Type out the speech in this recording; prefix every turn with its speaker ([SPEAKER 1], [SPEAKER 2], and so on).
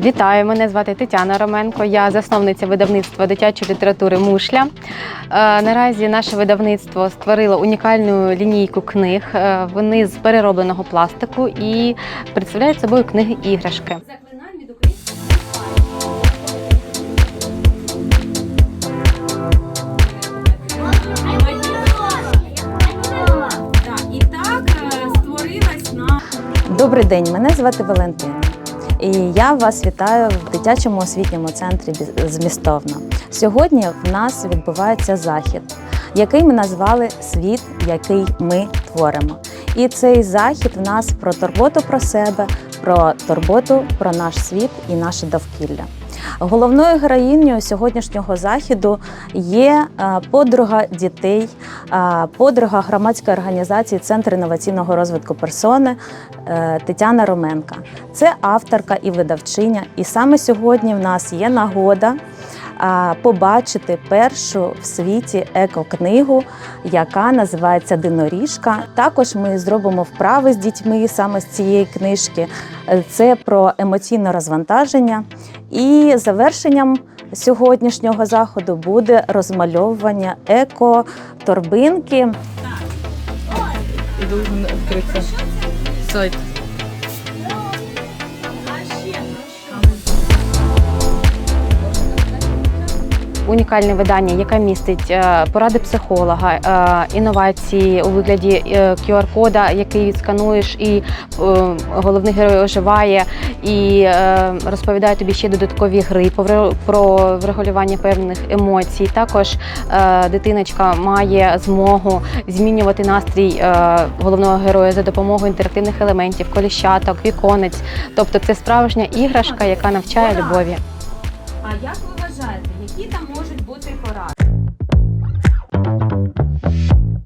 [SPEAKER 1] Вітаю, мене звати Тетяна Роменко. Я засновниця видавництва дитячої літератури Мушля. Е, Наразі наше видавництво створило унікальну лінійку книг. Е, Вони з переробленого пластику і представляють собою книги іграшки.
[SPEAKER 2] Е,
[SPEAKER 3] Добрий день, мене звати Валентина. І я вас вітаю в дитячому освітньому центрі змістовна. Сьогодні в нас відбувається захід, який ми назвали Світ, який ми творимо. І цей захід в нас про турботу про себе, про турботу про наш світ і наше довкілля. Головною героїнею сьогоднішнього заходу є е, подруга дітей, е, подруга громадської організації Центр інноваційного розвитку персони е, Тетяна Роменка. Це авторка і видавчиня. І саме сьогодні в нас є нагода побачити першу в світі екокнигу, яка називається Диноріжка. Також ми зробимо вправи з дітьми саме з цієї книжки. Це про емоційне розвантаження. І завершенням сьогоднішнього заходу буде розмальовування еко-торбинки.
[SPEAKER 4] сайт.
[SPEAKER 1] Унікальне видання, яке містить е, поради психолога, е, інновації у вигляді е, QR-кода, який відскануєш, і е, головний герой оживає і е, розповідає тобі ще додаткові гри про врегулювання певних емоцій. Також е, дитиночка має змогу змінювати настрій е, головного героя за допомогою інтерактивних елементів, коліщаток, віконець. Тобто це справжня іграшка, яка навчає любові.
[SPEAKER 2] А як ви вважаєте, які там можуть бути поради?